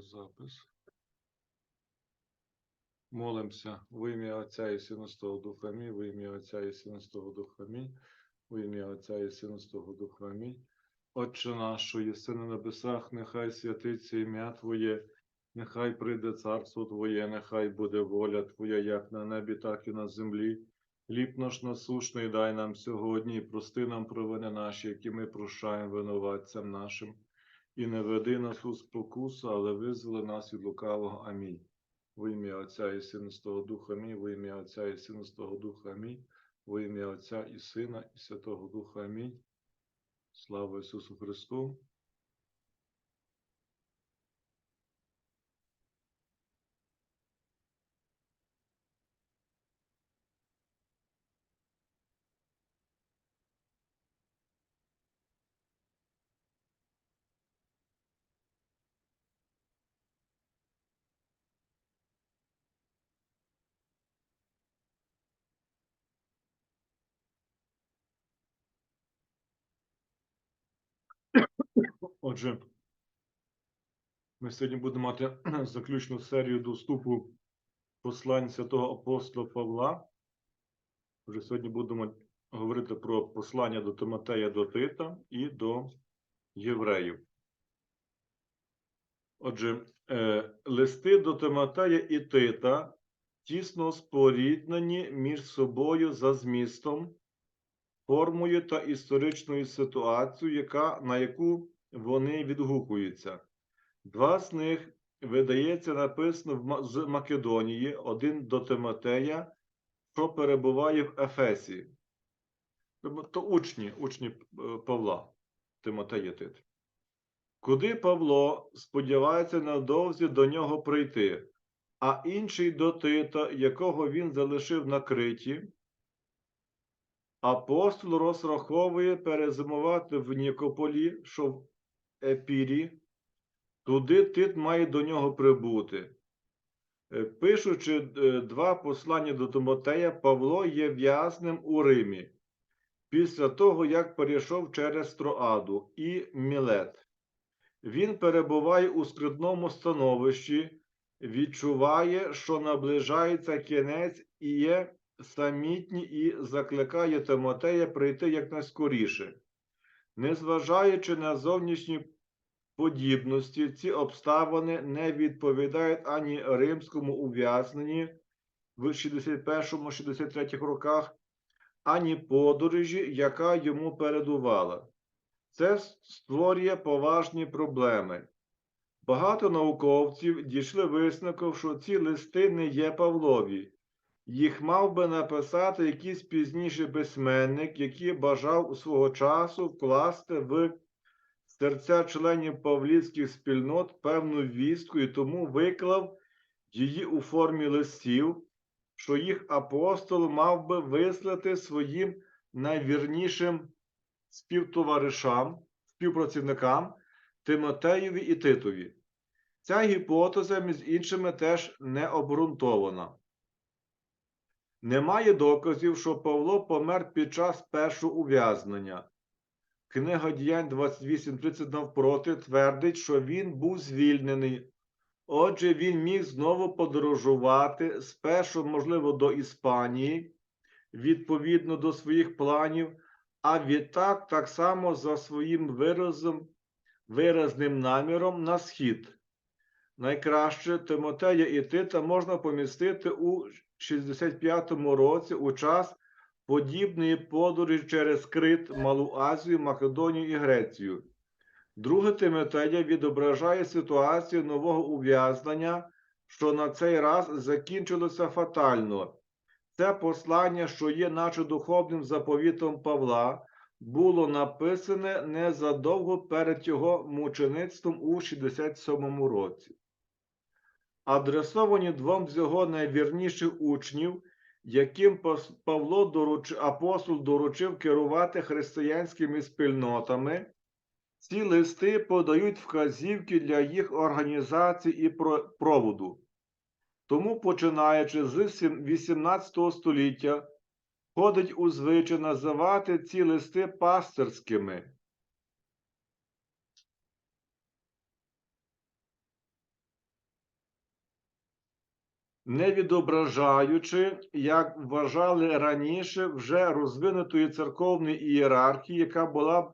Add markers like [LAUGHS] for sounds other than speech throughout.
запис. Молимося в ім'я Отця і Сина Святого Духа Амінь, в ім'я Отця і Сина Святого Духа Амінь, в ім'я Отця і Сина Святого Духа Амінь. Отче наш, єси на небесах, нехай святиться ім'я Твоє, нехай прийде царство Твоє, нехай буде воля Твоя, як на небі, так і на землі. Хліб наш насушний дай нам сьогодні, і прости нам провини наші, які ми прощаємо винуватцям нашим. І не веди нас у спокусу, але визволи нас від лукавого. Амінь. В ім'я Отця і Сина Святого Духа Амінь, в ім'я Отця і Сина Святого Духа Амінь, в ім'я Отця і Сина і Святого Духа Амінь. Слава Ісусу Христу! Отже, ми сьогодні будемо мати [CLEARS THROAT] заключну серію доступу послань святого апостола Павла. Вже сьогодні будемо говорити про послання до Тимотея до Тита і до євреїв. Отже, е, листи до Тимотея і Тита тісно споріднені між собою за змістом, формою та історичною ситуацією, яка, на яку вони відгукуються. Два з них, видається, написано з Македонії, один до Тимотея, що перебуває в Ефесі. Тобто учні, учні е, Павла, Тимотея Тит. Куди Павло сподівається невдовзі до нього прийти, а інший до Тита, якого він залишив на Криті, апостол розраховує перезимувати в Нікополі, що в Епірі, туди Тит має до нього прибути. Е, Пишучи е, два послання до Тимотея, Павло є в'язнем у Римі після того, як перейшов через Троаду і Мілет. Він перебуває у скрутному становищі, відчуває, що наближається кінець і є самітній і закликає Тимотея прийти якнайскоріше. Незважаючи на зовнішні подібності, ці обставини не відповідають ані римському ув'язненні в 61-63 роках, ані подорожі, яка йому передувала. Це створює поважні проблеми. Багато науковців дійшли висновку, що ці листи не є Павлові. Їх мав би написати якийсь пізніший письменник, який бажав свого часу вкласти в серця членів павлівських спільнот певну вістку і тому виклав її у формі листів, що їх апостол мав би вислати своїм найвірнішим співтоваришам, співпрацівникам Тимотеєві і Титові. Ця гіпотеза, між іншими, теж не обґрунтована. Немає доказів, що Павло помер під час першого ув'язнення. Книга діянь 28.30 навпроти твердить, що він був звільнений. Отже, він міг знову подорожувати спершу, можливо, до Іспанії, відповідно до своїх планів, а відтак так само за своїм виразом, виразним наміром на схід. Найкраще Тимотея і Тита можна помістити у 65-му році у час подібної подорожі через Крит, Малу Азію, Македонію і Грецію. Друге Тимотея відображає ситуацію нового ув'язнення, що на цей раз закінчилося фатально. Це послання, що є наче духовним заповітом Павла, було написане незадовго перед його мучеництвом у 67 році. Адресовані двом з його найвірніших учнів, яким Павло доруч... апостол доручив керувати християнськими спільнотами, ці листи подають вказівки для їх організації і проводу. Тому, починаючи з сім- 18 століття, ходить у звичай називати ці листи пастирськими. Не відображаючи, як вважали раніше, вже розвинутої церковної ієрархії, яка була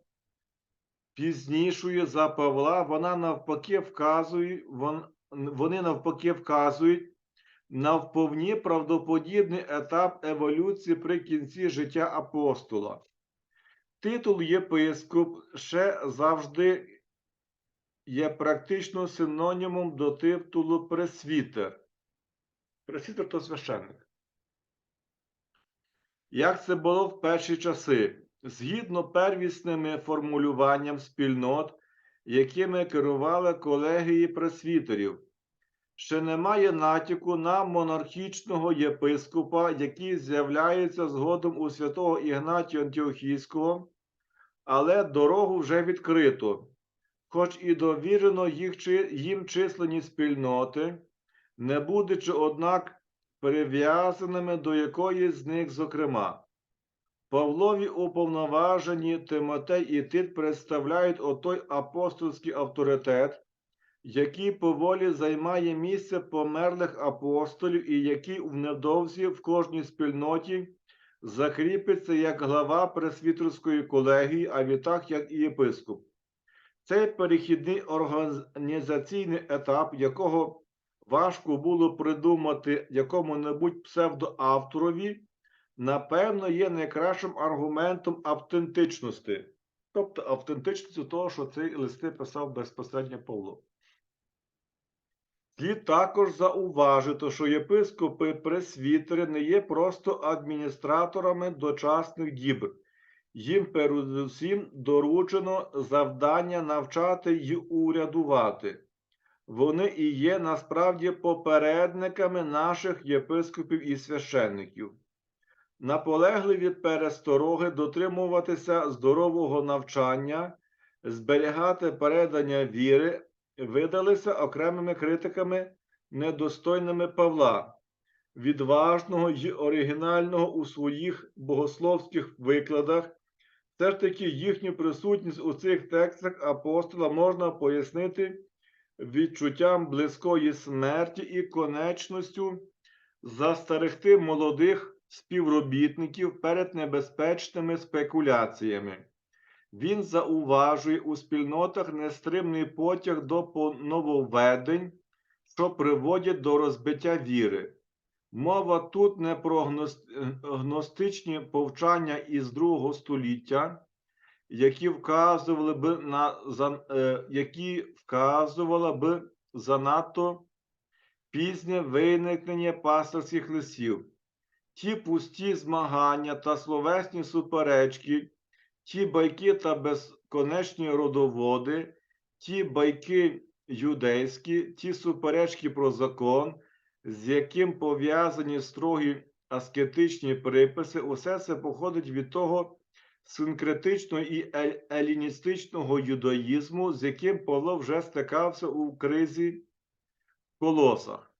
пізнішою за Павла, вона навпаки вказує, вон, вони навпаки вказують на вповні правдоподібний етап еволюції при кінці життя апостола. Титул єпископ ще завжди є практично синонімом до титулу пресвітер. Пресвітер то священник. Як це було в перші часи? Згідно первісними формулюванням спільнот, якими керували колегії пресвітерів, ще немає натяку на монархічного єпископа, який з'являється згодом у святого Ігнатія Антіохійського, але дорогу вже відкрито, хоч і довірено їх, їм численні спільноти, не будучи, однак, прив'язаними до якоїсь з них, зокрема. Павлові уповноважені Тимотей і Тит представляють отой апостольський авторитет, який поволі займає місце померлих апостолів і який в невдовзі в кожній спільноті закріпиться як глава пресвітерської колегії, а відтак як і єпископ. Цей перехідний організаційний етап, якого важко було придумати якому-небудь псевдоавторові, напевно, є найкращим аргументом автентичності, тобто автентичності того, що цей листи писав безпосередньо Павло. Слід також зауважити, що єпископи пресвітери не є просто адміністраторами дочасних дібр. Їм передусім доручено завдання навчати й урядувати. Вони і є насправді попередниками наших єпископів і священників. Наполегливі перестороги дотримуватися здорового навчання, зберігати передання віри видалися окремими критиками недостойними Павла, відважного й оригінального у своїх богословських викладах. Все ж таки їхню присутність у цих текстах апостола можна пояснити відчуттям близької смерті і конечністю застерегти молодих співробітників перед небезпечними спекуляціями. Він зауважує у спільнотах нестримний потяг до нововведень, що приводять до розбиття віри. Мова тут не про гностичні повчання із другого століття, які вказували б на за- е, які вказувала б занадто пізнє виникнення пасторських лисів. Ті пусті змагання та словесні суперечки, ті байки та безконечні родоводи, ті байки юдейські, ті суперечки про закон, з яким пов'язані строгі аскетичні приписи, усе це походить від того синкретичного і еліністичного юдаїзму, з яким Павло вже стикався у кризі колосах.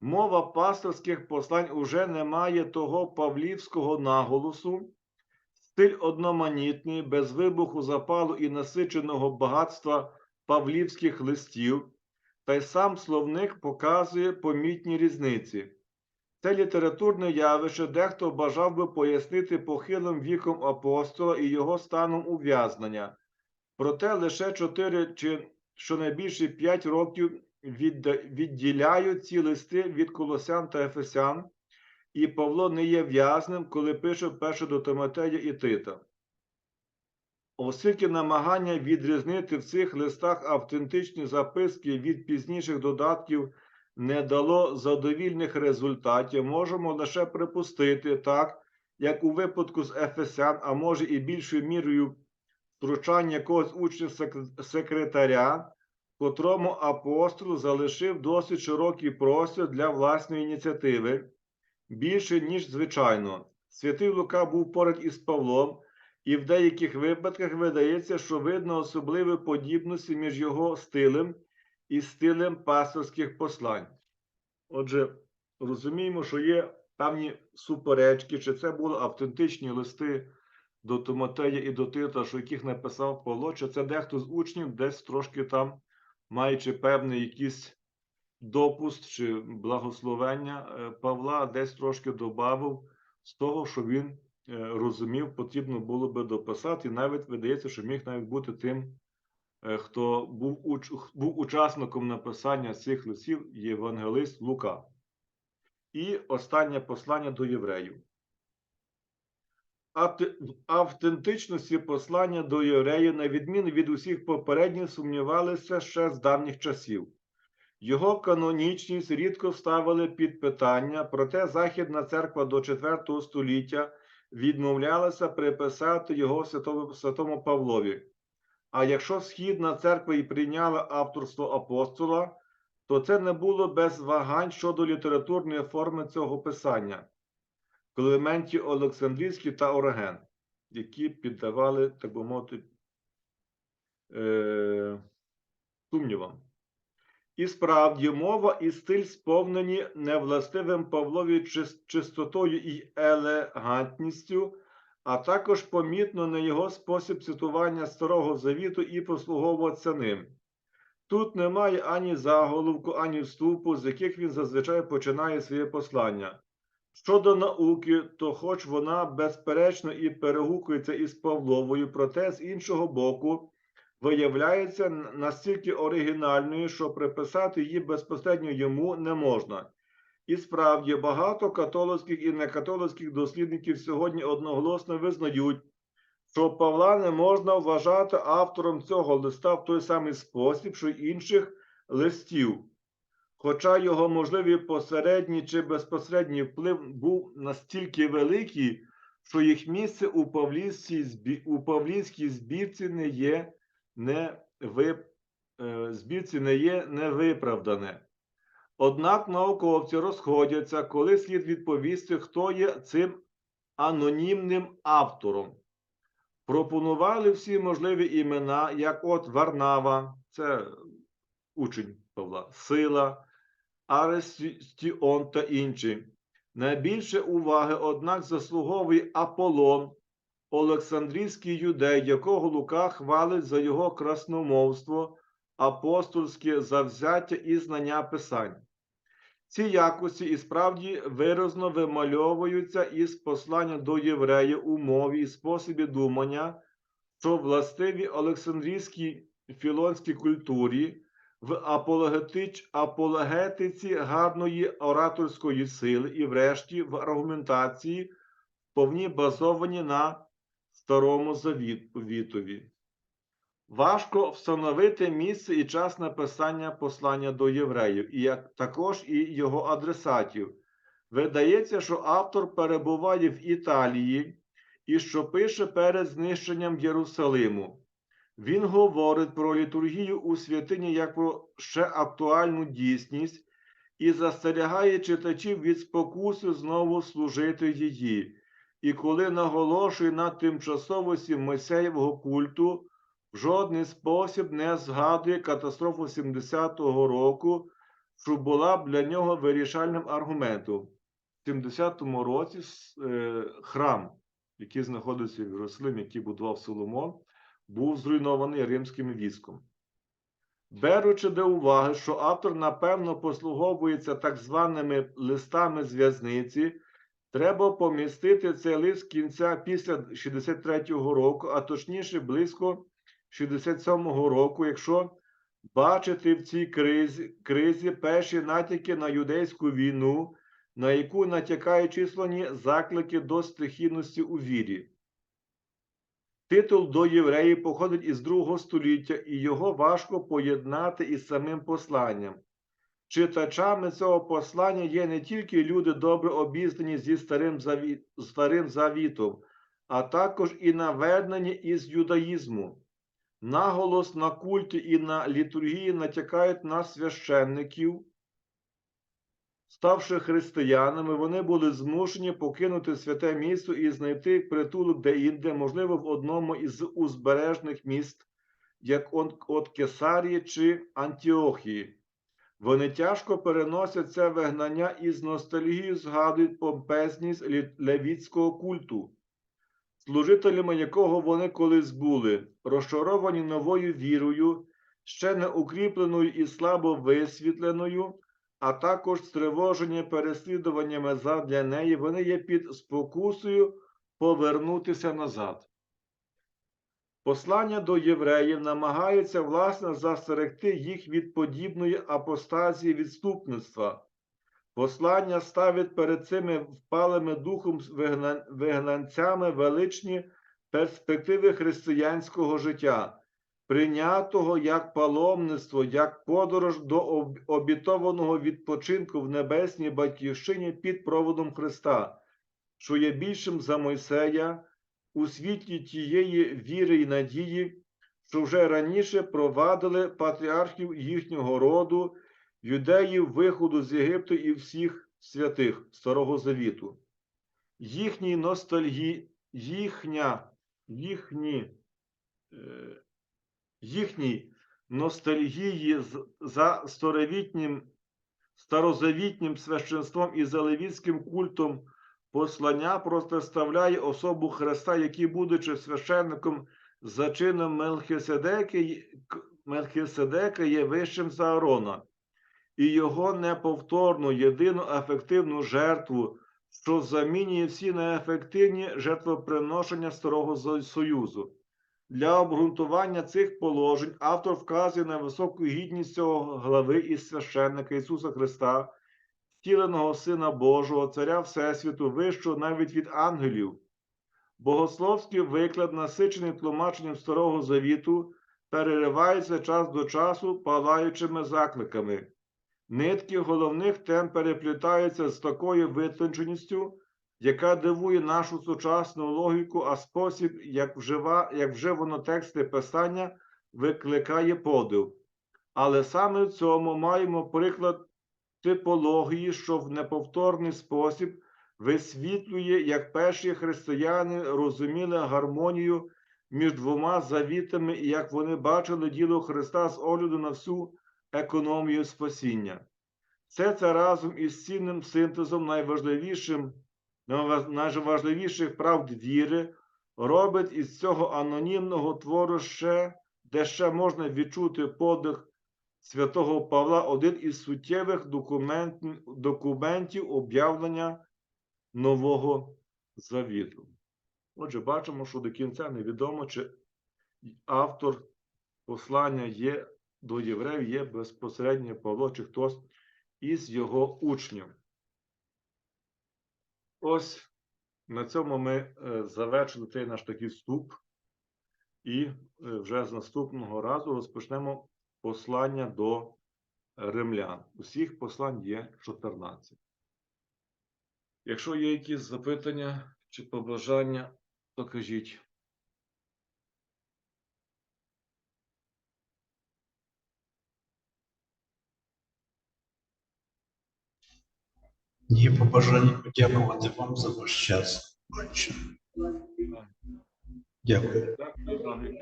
Мова пасторських послань уже не має того павлівського наголосу, стиль одноманітний, без вибуху запалу і насиченого багатства павлівських листів, та й сам словник показує помітні різниці. Це літературне явище дехто бажав би пояснити похилим віком апостола і його станом ув'язнення. Проте лише 4 чи щонайбільше 5 років відділяють ці листи від колосян та ефесян, і Павло не є в'язним, коли пише перше до Тимотея і Тита. Оскільки намагання відрізнити в цих листах автентичні записки від пізніших додатків не дало задовільних результатів, можемо лише припустити, так, як у випадку з Ефесян, а може і більшою мірою втручання якогось учня секретаря, котрому апостол залишив досить широкий простір для власної ініціативи, більше, ніж звичайно. Святий Лука був поряд із Павлом, і в деяких випадках видається, що видно особливі подібності між його стилем і стилем пасторських послань. Отже, розуміємо, що є певні суперечки, чи це були автентичні листи до Тимотея і до Тита, що яких написав Павло, чи це дехто з учнів десь трошки там, маючи певний якийсь допуст чи благословення е, Павла десь трошки додав з того, що він е, розумів, потрібно було би дописати. І навіть видається, що міг навіть бути тим, хто був, уч- був учасником написання цих листів, євангелист Лука. І останнє послання до євреїв. В автентичності послання до євреїв, на відміну від усіх попередніх, сумнівалися ще з давніх часів. Його канонічність рідко ставили під питання, проте Західна церква до IV століття відмовлялася приписати його святому Павлові. А якщо Східна церква і прийняла авторство апостола, то це не було без вагань щодо літературної форми цього писання. Клементій Олександрійський та Ороген, які піддавали, так би мовити, е, сумнівам. І справді мова і стиль сповнені невластивим Павлові чистотою і елегантністю, а також помітно на його спосіб цитування Старого Завіту і послуговуватися ним. Тут немає ані заголовку, ані вступу, з яких він зазвичай починає своє послання. Щодо науки, то хоч вона безперечно і перегукується із Павловою, проте з іншого боку виявляється настільки оригінальною, що приписати її безпосередньо йому не можна. І справді багато католицьких і некатолицьких дослідників сьогодні одноголосно визнають, що Павла не можна вважати автором цього листа в той самий спосіб, що й інших листів. Хоча його можливий посередній чи безпосередній вплив був настільки великий, що їх місце у Павлівській, збі... у Павлівській збірці не є не ви... е, збірці не є невиправдане. Однак науковці розходяться, коли слід відповісти, хто є цим анонімним автором. Пропонували всі можливі імена, як от Варнава, це учень Павла, Сила, Арестіон та інші. Найбільше уваги, однак, заслуговує Аполлон, Олександрійський юдей, якого Лука хвалить за його красномовство, апостольське завзяття і знання писань. Ці якості і справді виразно вимальовуються із послання до євреїв у мові і способі думання, що властиві Олександрійській філонській культурі в апологетич, апологетиці гарної ораторської сили і, врешті, в аргументації, повні базовані на Старому Завітові. Важко встановити місце і час написання послання до євреїв, і як також і його адресатів. Видається, що автор перебуває в Італії і що пише перед знищенням Єрусалиму. Він говорить про літургію у святині як про ще актуальну дійсність і застерігає читачів від спокуси знову служити її. І коли наголошує на тимчасовості Мойсеєвого культу, в жодний спосіб не згадує катастрофу 70-го року, що була б для нього вирішальним аргументом. В 70-му році е, храм, який знаходиться в Єрусалимі, який будував Соломон, був зруйнований римським військом. Беручи до уваги, що автор, напевно, послуговується так званими листами з в'язниці, треба помістити цей лист кінця після 63-го року, а точніше близько 67-го року, якщо бачити в цій кризі, кризі перші натяки на юдейську війну, на яку натякають численні заклики до стихійності у вірі. Титул до євреїв походить із другого століття, і його важко поєднати із самим посланням. Читачами цього послання є не тільки люди добре обізнані зі старим, заві... старим завітом, а також і навернені із юдаїзму. Наголос на культі і на літургії натякають на священників. Ставши християнами, вони були змушені покинути святе місто і знайти притулок де-інде, можливо, в одному із узбережних міст, як от Кесарії чи Антіохії. Вони тяжко переносять це вигнання і з ностальгією згадують помпезність левіцького культу, служителями якого вони колись були, розчаровані новою вірою, ще не укріпленою і слабо висвітленою, а також стривожені переслідуваннями задля неї, вони є під спокусою повернутися назад. Послання до євреїв намагається власне застерегти їх від подібної апостазії відступництва. Послання ставить перед цими впалими духом вигнанцями величні перспективи християнського життя, прийнятого як паломництво, як подорож до обітованого відпочинку в небесній батьківщині під проводом Христа, що є більшим за Мойсея у світлі тієї віри й надії, що вже раніше провадили патріархів їхнього роду, юдеїв виходу з Єгипту і всіх святих Старого Завіту. Їхній ностальгі, їхня, їхні, е, їхній ностальгії за старовітнім, старозавітнім священством і за левітським культом послання протиставляє особу Христа, який, будучи священником за чином Мелхиседека, Мелхиседека є вищим за Аарона, і його неповторну, єдину ефективну жертву, що замінює всі неефективні жертвоприношення Старого Союзу. Для обґрунтування цих положень автор вказує на високу гідність цього глави і священника Ісуса Христа, втіленого Сина Божого, Царя Всесвіту, вищого навіть від ангелів. Богословський виклад, насичений тлумаченням Старого Завіту, переривається час до часу палаючими закликами. Нитки головних тем переплітаються з такою витонченістю, яка дивує нашу сучасну логіку, а спосіб, як, вжива, як вживано тексти писання, викликає подив. Але саме в цьому маємо приклад типології, що в неповторний спосіб висвітлює, як перші християни розуміли гармонію між двома завітами і як вони бачили діло Христа з огляду на всю економію спасіння. Все це разом із цінним синтезом найважливішим, найважливіших правд віри робить із цього анонімного твору ще, де ще можна відчути подих святого Павла один із суттєвих документ, документів об'явлення Нового Завіту. Отже, бачимо, що до кінця невідомо, чи автор послання є до євреїв є безпосередньо Павло чи хтось із його учнів. Ось на цьому ми е, завершили цей наш такий вступ, і е, вже з наступного разу розпочнемо послання до римлян. Усіх послань є 14. Якщо є якісь запитання чи побажання, то кажіть. Є побажання подякувати вам за ваш час. Отче. Дякую. Дякую,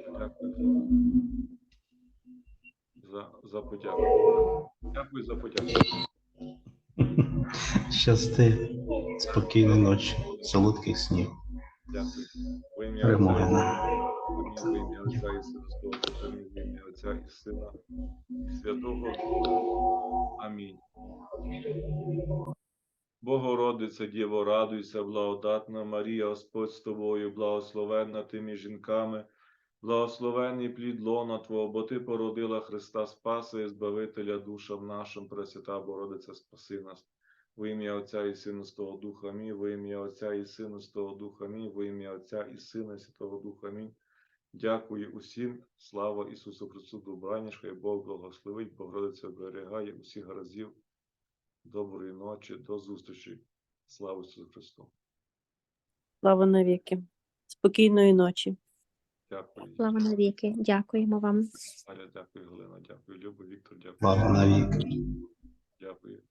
за, за подяку. Дякую за подяку. [LAUGHS] Щасти, спокійної ночі, солодких снів. Дякую. Ім'я Перемоги Отця, нам. Во ім'я Отця і Святого во ім'я Отця і Сина і Святого. Амінь. Богородиця, Діво, радуйся, благодатна Марія, Господь з тобою, благословенна ти між жінками, благословений плід лона Твого, бо Ти породила Христа Спаса і Збавителя душам нашим, Пресвята Богородиця, спаси нас. Во ім'я Отця і Сина Святого Духа. Мій, во ім'я Отця і Сина Святого Духа. Мій, во ім'я Отця і Сина Святого Духа. Мій. Дякую усім, слава Ісусу Христу, добраніч, хай Бог благословить, Богородиця оберігає усіх разів. Доброї ночі, до зустрічі. Слава Ісусу Христу. Слава навіки. Спокійної ночі. Дякую. Слава навіки. Дякуємо вам. Аля, дякую, Галина, дякую, Люба, Віктор, дякую. Слава навіки. Дякую.